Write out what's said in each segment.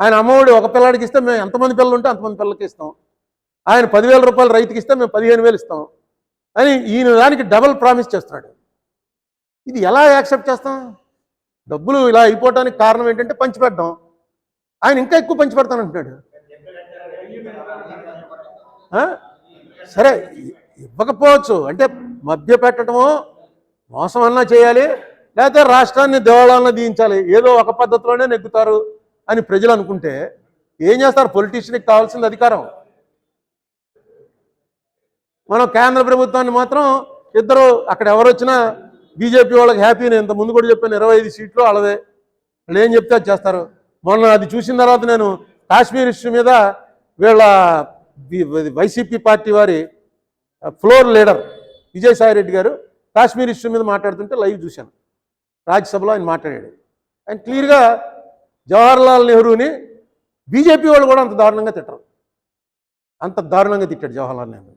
ఆయన అమ్మఒడి ఒక పిల్లాడికి ఇస్తే మేము ఎంతమంది పిల్లలు ఉంటే అంతమంది పిల్లలకి ఇస్తాం. ఆయన పదివేల రూపాయలు రైతుకి ఇస్తే మేము పదిహేను వేలు ఇస్తాం. అని ఈయన దానికి డబల్ ప్రామిస్ చేస్తున్నాడు. ఇది ఎలా యాక్సెప్ట్ చేస్తాం? డబ్బులు ఇలా అయిపోవటానికి కారణం ఏంటంటే పంచిపెట్టడం. ఆయన ఇంకా ఎక్కువ పంచిపెడతానంటున్నాడు. సరే ఇవ్వకపోవచ్చు. అంటే మధ్య పెట్టడమో మోసం అన్నా చేయాలి లేకపోతే రాష్ట్రాన్ని దేవాలయాల్లో దీయించాలి. ఏదో ఒక పద్ధతిలోనే నెగ్గుతారు. అని ప్రజలు అనుకుంటే ఏం చేస్తారు? పొలిటీషియన్కి కావాల్సింది అధికారం. మనం కేంద్ర ప్రభుత్వాన్ని మాత్రం ఇద్దరు అక్కడ ఎవరు వచ్చినా బీజేపీ వాళ్ళకి హ్యాపీ నేను ఇంత ముందు కూడా చెప్పాను ఇరవై ఐదు సీట్లు వాళ్ళదే. వాళ్ళు ఏం చెప్తే అది చేస్తారు. మొన్న అది చూసిన తర్వాత నేను కాశ్మీర్ ఇష్యూ మీద వీళ్ళ వైసీపీ పార్టీ వారి floor leader Vijayasai Reddy garu Kashmir issue మీద మాట్లాడుతుంటే లైవ్ చూశాను. రాజ్యసభలో ఆయన మాట్లాడాడు. ఆయన క్లియర్గా జవహర్లాల్ నెహ్రూని బీజేపీ వాళ్ళు కూడా అంత దారుణంగా తిట్టరు. అంత దారుణంగా తిట్టాడు జవహర్లాల్ నెహ్రూ.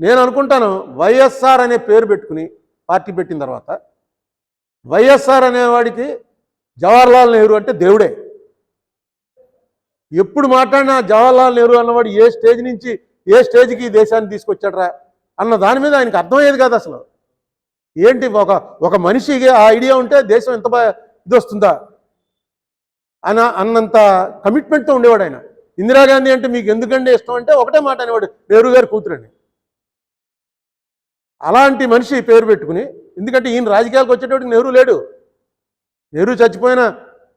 నేను అనుకుంటాను వైఎస్ఆర్ అనే పేరు పెట్టుకుని పార్టీ పెట్టిన తర్వాత వైఎస్ఆర్ అనేవాడికి జవహర్లాల్ నెహ్రూ అంటే దేవుడే. ఎప్పుడు మాట్లాడినా జవహర్లాల్ నెహ్రూ అన్నవాడు ఏ స్టేజ్ నుంచి ఏ స్టేజ్కి ఈ దేశాన్ని తీసుకొచ్చాడరా అన్న దాని మీద ఆయనకు అర్థమయ్యేది కాదు అసలు. ఏంటి ఒక ఒక మనిషికి ఆ ఐడియా ఉంటే దేశం ఎంత బాగా ఇది వస్తుందా? అన అన్నంత కమిట్మెంట్తో ఉండేవాడు ఆయన. ఇందిరాగాంధీ అంటే మీకు ఎందుకంటే ఇష్టం అంటే ఒకటే మాట అనేవాడు నెహ్రూ గారు కూతురండి అలాంటి మనిషి పేరు పెట్టుకుని ఎందుకంటే ఈయన రాజకీయాలకు వచ్చేటప్పుడు నెహ్రూ లేడు. నెహ్రూ చచ్చిపోయిన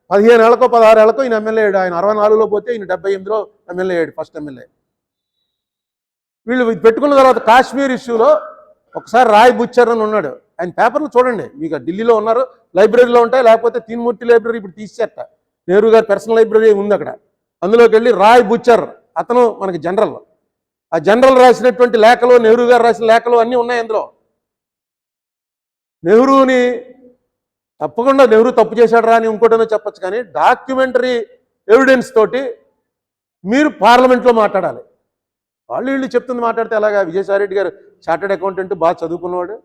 పదిహేను ఏళ్ళకో పదహారు ఏళ్ళకో ఈయన ఎమ్మెల్యే అయ్యాడు. ఆయన అరవై నాలుగులో పోతే ఈయన డెబ్బై ఎనిమిదిలో ఎమ్మెల్యే అయ్యాడు ఫస్ట్ ఎమ్మెల్యే. వీళ్ళు పెట్టుకున్న తర్వాత కాశ్మీర్ ఇష్యూలో ఒకసారి రాయ్ బుచ్చర్ అని ఉన్నాడు. ఆయన పేపర్లు చూడండి మీకు ఢిల్లీలో ఉన్నారు లైబ్రరీలో ఉంటాయి లేకపోతే తీన్మూర్తి లైబ్రరీ ఇప్పుడు తీసేట. నెహ్రూ గారి పర్సనల్ లైబ్రరీ ఉంది అక్కడ. అందులోకి వెళ్ళి రాయ్ బుచ్చర్ అతను మనకి జనరల్ ఆ జనరల్ రాసినటువంటి లేఖలు నెహ్రూ గారు రాసిన లేఖలు అన్నీ ఉన్నాయి అందులో. నెహ్రూని తప్పకుండా నెహ్రూ తప్పు చేశాడు రా అని ఇంకోటనో చెప్పచ్చు కానీ డాక్యుమెంటరీ ఎవిడెన్స్ తోటి మీరు పార్లమెంట్లో మాట్లాడాలి. వాళ్ళు వీళ్ళు చెప్తుంది మాట్లాడితే అలాగా విజయసాయి రెడ్డి గారు చార్టెడ్ అకౌంటెంట్ బాగా చదువుకున్నవాడు.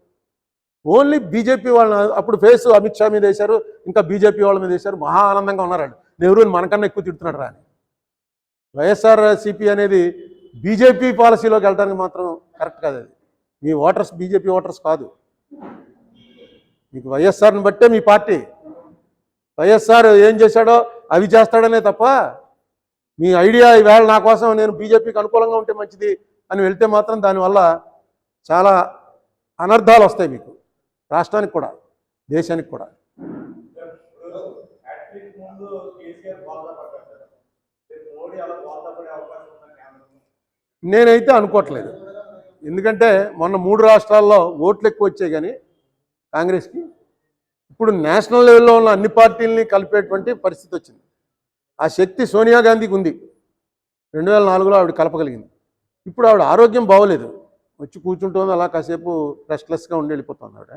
ఓన్లీ బీజేపీ వాళ్ళని అప్పుడు ఫేస్ అమిత్ షా మీద వేశారు ఇంకా బీజేపీ వాళ్ళ మీద వేశారు మహా ఆనందంగా ఉన్నారు నెహ్రూని మనకన్నా ఎక్కువ తిడుతున్నాడు రాని. వైఎస్ఆర్సీపీ వైఎస్ఆర్ సిపి అనేది బీజేపీ పాలసీలోకి వెళ్ళడానికి మాత్రం కరెక్ట్ కాదు అది. మీ ఓటర్స్ బీజేపీ ఓటర్స్ కాదు. మీకు వైఎస్ఆర్ని బట్టే మీ పార్టీ. వైఎస్ఆర్ ఏం చేశాడో అవి చేస్తాడనే తప్ప మీ ఐడియా ఈవేళ నా కోసం నేను బీజేపీకి అనుకూలంగా ఉంటే మంచిది అని వెళ్తే మాత్రం దానివల్ల చాలా అనర్థాలు వస్తాయి మీకు. రాష్ట్రానికి కూడా దేశానికి కూడా. నేనైతే అనుకోవట్లేదు. ఎందుకంటే మొన్న మూడు రాష్ట్రాల్లో ఓట్లు ఎక్కువ వచ్చాయి కానీ కాంగ్రెస్కి. ఇప్పుడు నేషనల్ లెవెల్లో ఉన్న అన్ని పార్టీలని కలిపేటువంటి పరిస్థితి వచ్చింది. ఆ శక్తి సోనియా గాంధీకి ఉంది. రెండు వేల నాలుగులో ఆవిడ కలపగలిగింది. ఇప్పుడు ఆవిడ ఆరోగ్యం బాగోలేదు. వచ్చి కూర్చుంటుంది అలా కాసేపు రెస్ట్లెస్గా ఉండి వెళ్ళిపోతుంది ఆవిడ.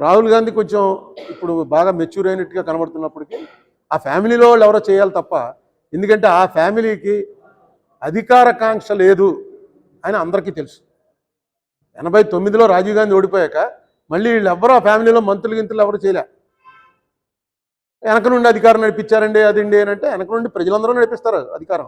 రాహుల్ గాంధీ కొంచెం ఇప్పుడు బాగా మెచ్యూర్ అయినట్టుగా కనబడుతున్నప్పటికీ ఆ ఫ్యామిలీలో వాళ్ళు ఎవరో చేయాలి తప్ప ఎందుకంటే ఆ ఫ్యామిలీకి అధికారకాంక్ష లేదు అని అందరికీ తెలుసు. ఎనభై తొమ్మిదిలో రాజీవ్ గాంధీ ఓడిపోయాక మళ్ళీ వీళ్ళు ఎవరో ఆ ఫ్యామిలీలో మంత్రులు గింతులు ఎవరు చేయలే. వెనక నుండి అధికారం నడిపించారండి అదండి అని అంటే వెనక నుండి ప్రజలందరూ నడిపిస్తారు అధికారం.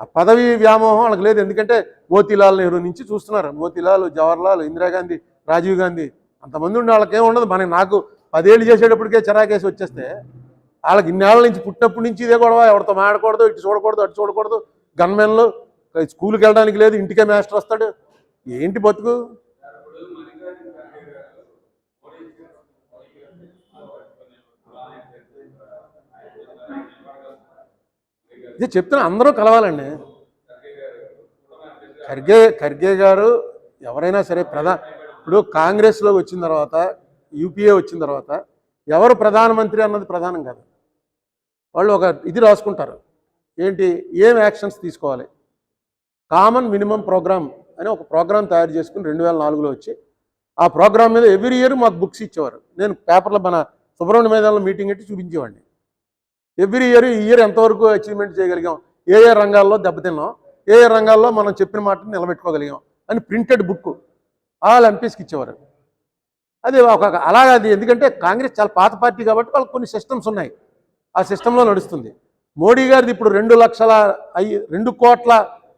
ఆ పదవి వ్యామోహం వాళ్ళకి లేదు. ఎందుకంటే మోతీలాల్ నెహ్రూ నుంచి చూస్తున్నారు. మోతీలాల్ జవహర్లాల్ ఇందిరాగాంధీ రాజీవ్ గాంధీ అంతమంది ఉండే వాళ్ళకి ఏముండదు. ఉండదు మనకి నాకు పదేళ్ళు చేసేటప్పటికే చిరాకేసి వచ్చేస్తే వాళ్ళకి ఇన్నేళ్ళ నుంచి పుట్టినప్పటి నుంచి ఇదే గొడవ. ఎవరితో మాడకూడదు ఇటు చూడకూడదు అటు చూడకూడదు. గన్మెన్లు స్కూల్కి వెళ్ళడానికి లేదు ఇంటికే మాస్టర్ వస్తాడు. ఏంటి బతుకు? ఇది చెప్తున్నా అందరూ కలవాలండి. ఖర్గే ఖర్గే గారు ఎవరైనా సరే ప్రధా ఇప్పుడు కాంగ్రెస్లో వచ్చిన తర్వాత యూపీఏ వచ్చిన తర్వాత ఎవరు ప్రధానమంత్రి అన్నది ప్రధానం కాదు. వాళ్ళు ఒక ఇది రాసుకుంటారు. ఏంటి? ఏం యాక్షన్స్ తీసుకోవాలి? కామన్ మినిమం ప్రోగ్రామ్ అని ఒక ప్రోగ్రామ్ తయారు చేసుకుని రెండు వేల నాలుగులో వచ్చి ఆ ప్రోగ్రామ్ మీద ఎవ్రీ ఇయర్ మాకు బుక్స్ ఇచ్చేవారు. నేను పేపర్లో మన సుబ్రహ్మణ్య మైదానంలో మీటింగ్ పెట్టి చూపించేవాడిని. ఎవ్రీ ఇయర్ ఈ ఇయర్ ఎంతవరకు అచీవ్మెంట్ చేయగలిగాం? ఏ ఏ రంగాల్లో దెబ్బతిన్నాం? ఏ ఏ రంగాల్లో మనం చెప్పిన మాటను నిలబెట్టుకోగలిగాం? అని ప్రింటెడ్ బుక్ ఆల్ ఎంపీస్కి ఇచ్చేవారు. అది ఒక అలాగా అది ఎందుకంటే కాంగ్రెస్ చాలా పాత పార్టీ కాబట్టి వాళ్ళకి కొన్ని సిస్టమ్స్ ఉన్నాయి. ఆ సిస్టంలో నడుస్తుంది. మోడీ గారిది ఇప్పుడు రెండు లక్షల ఐ రెండు కోట్ల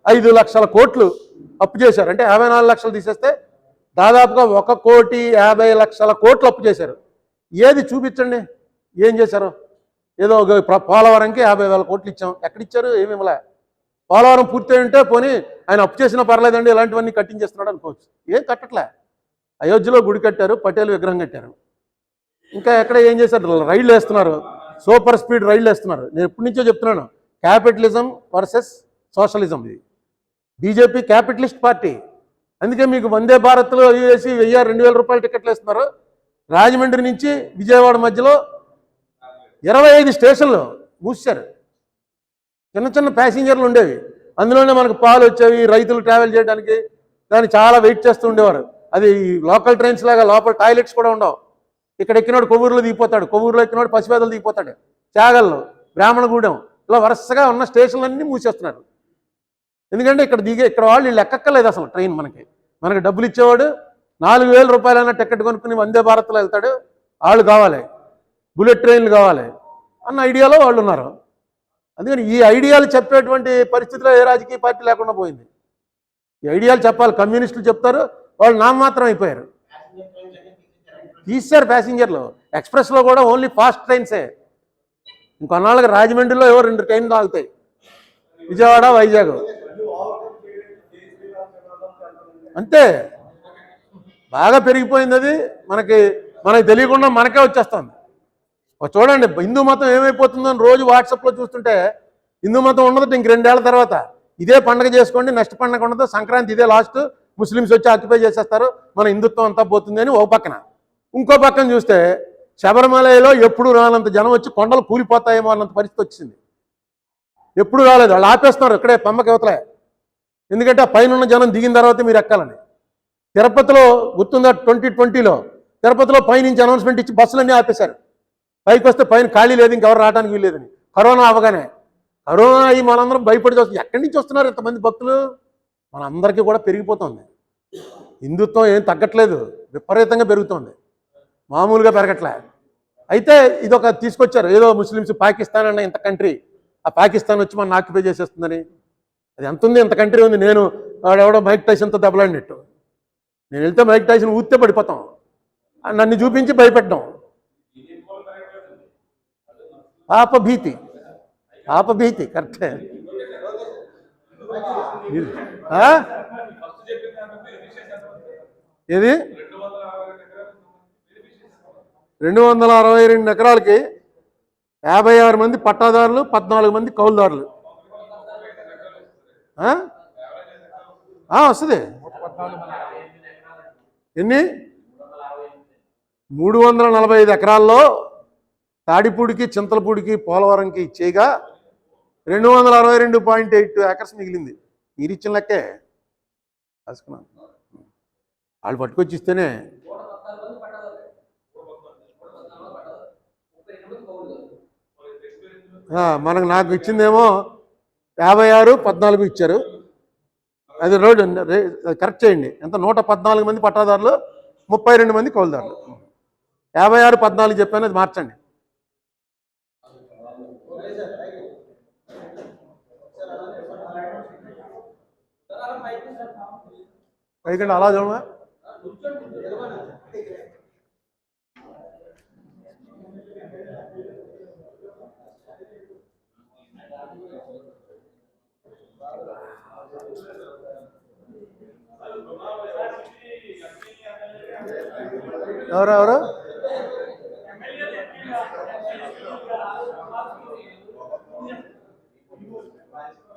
ఐదు లక్షల కోట్లు అప్పు చేశారు. అంటే యాభై నాలుగు లక్షలు తీసేస్తే దాదాపుగా ఒక కోటి యాభై లక్షల కోట్లు అప్పు చేశారు. ఏది చూపించండి? ఏం చేశారు? ఏదో ఒక పోలవరంకి యాభై వేల కోట్లు ఇచ్చాం. ఎక్కడిచ్చారు ఏమి ఇవ్వలే. పోలవరం పూర్తయి ఉంటే పోనీ ఆయన అప్పు చేసినా పర్లేదండి ఇలాంటివన్నీ కట్టించేస్తున్నాడు అనుకోవచ్చు. ఏం కట్టట్లే. అయోధ్యలో గుడి కట్టారు పటేల్ విగ్రహం కట్టారు. ఇంకా ఎక్కడ ఏం చేశారు? రైళ్ళు వేస్తున్నారు. సూపర్ స్పీడ్ రైళ్ళు వేస్తున్నారు. నేను ఎప్పటి నుంచో చెప్తున్నాను క్యాపిటలిజం వర్సెస్ సోషలిజం ఇది. BJP capitalist party. అందుకే మీకు వందే భారత్లో వేసి వెయ్యి రెండు వేల రూపాయల టికెట్లు వేస్తున్నారు. రాజమండ్రి నుంచి విజయవాడ మధ్యలో ఇరవై ఐదు స్టేషన్లు మూసారు చిన్న చిన్న ప్యాసింజర్లు ఉండేవి. అందులోనే మనకు పాలు వచ్చేవి రైతులు ట్రావెల్ చేయడానికి. దాన్ని చాలా వెయిట్ చేస్తూ ఉండేవారు. అది లోకల్ ట్రైన్స్ లాగా లోపల టాయిలెట్స్ కూడా ఉండవు. ఇక్కడ ఎక్కినోడు కొవ్వూరులో దిగిపోతాడు. కొవ్వూరులో ఎక్కినోడు పసిపేదలు దిగిపోతాడు. చాగల్లో బ్రాహ్మణగూడెం ఇలా వరుసగా ఉన్న స్టేషన్లన్నీ మూసేస్తున్నారు. ఎందుకంటే ఇక్కడ దిగే ఇక్కడ వాళ్ళు వీళ్ళు అసలు ట్రైన్ మనకి. మనకి డబ్బులు ఇచ్చేవాడు నాలుగు వేల రూపాయలైనా టికెట్ కొనుక్కుని వందే భారత్లో వెళ్తాడు. వాళ్ళు కావాలి. బుల్లెట్ ట్రైన్లు కావాలి. అన్న ఐడియాలో వాళ్ళు ఉన్నారు. అందుకని ఈ ఐడియాలు చెప్పేటువంటి పరిస్థితిలో ఏ రాజకీయ పార్టీ లేకుండా పోయింది. ఈ ఐడియాలు చెప్పాలి. కమ్యూనిస్టులు చెప్తారు. వాళ్ళు నామమాత్రం అయిపోయారు. తీశారు ప్యాసింజర్లు. ఎక్స్ప్రెస్లో కూడా ఓన్లీ ఫాస్ట్ ట్రైన్సే. ఇంకొన్నాళ్ళకి రాజమండ్రిలో ఏవో రెండు ట్రైన్లు ఆగుతాయి. విజయవాడ వైజాగ్. అంతే. బాగా పెరిగిపోయింది అది. మనకి మనకి తెలియకుండా మనకే వచ్చేస్తుంది. చూడండి హిందూ మతం ఏమైపోతుందని రోజు వాట్సాప్లో చూస్తుంటే హిందూ మతం ఉండదు ఇంక రెండేళ్ళ తర్వాత ఇదే పండగ చేసుకోండి నెక్స్ట్ పండగ ఉండదు సంక్రాంతి ఇదే లాస్ట్ ముస్లిమ్స్ వచ్చి ఆక్యుపై చేసేస్తారు మన హిందుత్వం అంతా పోతుంది అని ఒక పక్కన. ఇంకో పక్కన చూస్తే శబరిమలలో ఎప్పుడు రానంత జనం వచ్చి కొండలు కూలిపోతాయేమో అన్నంత పరిస్థితి వచ్చింది. ఎప్పుడు రాలేదు వాళ్ళు ఆపేస్తున్నారు ఇక్కడే పమ్మకి యువతలే ఎందుకంటే ఆ పైన ఉన్న జనం దిగిన తర్వాత మీరు ఎక్కాలని. తిరుపతిలో గుర్తుందా ట్వంటీ ట్వంటీలో తిరుపతిలో పైనుంచి అనౌన్స్మెంట్ ఇచ్చి బస్సులన్నీ ఆపేశారు. పైకి వస్తే పైన ఖాళీ లేదు ఇంకెవరు రావడానికి వీల్లేదని. కరోనా అవగానే. కరోనా అయ్యి మనందరం భయపడి చూస్తుంది ఎక్కడి నుంచి వస్తున్నారు ఇంతమంది భక్తులు? మనందరికీ కూడా పెరిగిపోతుంది. హిందుత్వం ఏం తగ్గట్లేదు. విపరీతంగా పెరుగుతోంది. మామూలుగా పెరగట్లే. అయితే ఇదొక తీసుకొచ్చారు. ఏదో ముస్లిమ్స్ పాకిస్తాన్ అన్న ఇంత కంట్రీ. ఆ పాకిస్తాన్ వచ్చి మన ఆక్యుపై చేసేస్తుందని. అది ఎంత ఉంది? ఇంత కంట్రీ ఉంది. నేను వాడెవడో మైక్ టైసన్తో దెబ్బలాడినట్టు. నేను వెళ్తే మైక్ టైసన్ ఊతే పడిపోతాం. నన్ను చూపించి భయపెట్టడం. పాపభీతి. పాప భీతి కరెక్టే. ఇది రెండు వందల అరవై రెండు ఎకరాలకి యాభై ఆరు మంది పట్టాదారులు పద్నాలుగు మంది కౌలుదారులు. వస్తుంది. ఎన్ని? మూడు వందల నలభై ఐదు ఎకరాల్లో తాడిపూడికి చింతలపూడికి పోలవరంకి చేయగా రెండు వందల అరవై రెండు పాయింట్ ఎయిట్ ఏకర్స్ మిగిలింది. మీరు ఇచ్చిన లెక్కే. రాసుకున్నాను. వాళ్ళు పట్టుకొచ్చి ఇస్తేనే మనకు నాకు ఇచ్చిందేమో యాభై ఆరు పద్నాలుగు ఇచ్చారు. అది రోడ్ కరెక్ట్ చేయండి. ఎంత? నూట పద్నాలుగు మంది పట్టాదారులు ముప్పై రెండు మంది కౌలుదారులు. యాభై ఆరు పద్నాలుగు చెప్పాను అది మార్చండి. పైకండి అలా చూడమా ఎవరు ఎవరు?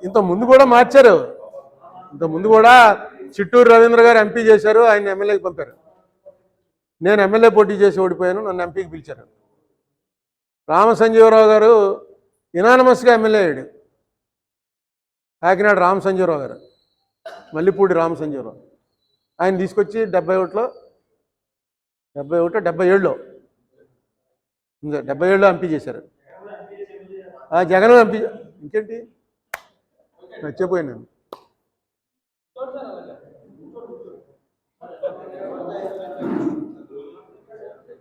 ఇంత ముందు కూడా మార్చారు. ఇంతకుముందు కూడా చిట్టూరు రవీంద్ర గారు ఎంపీ చేశారు ఆయన ఎమ్మెల్యేకి పంపారు. నేను ఎమ్మెల్యే పోటీ చేసి ఓడిపోయాను నన్ను ఎంపీకి పిలిచారు. రామ సంజీవరావు గారు ఇనానమస్గా ఎమ్మెల్యే అయ్యాడు. కాకినాడ రామ సంజీవరావు గారు మల్లిపూడి రామ సంజీవరావు ఆయన తీసుకొచ్చి డెబ్బై ఒకటిలో డెబ్బై ఒకటో డెబ్బై ఏడులో డెబ్బై ఏడులో ఎంపీ చేశారు. జగన్ ఎంపీ ఇంకేంటి? నచ్చిపోయాను నేను.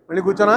మళ్ళీ కూర్చోనా?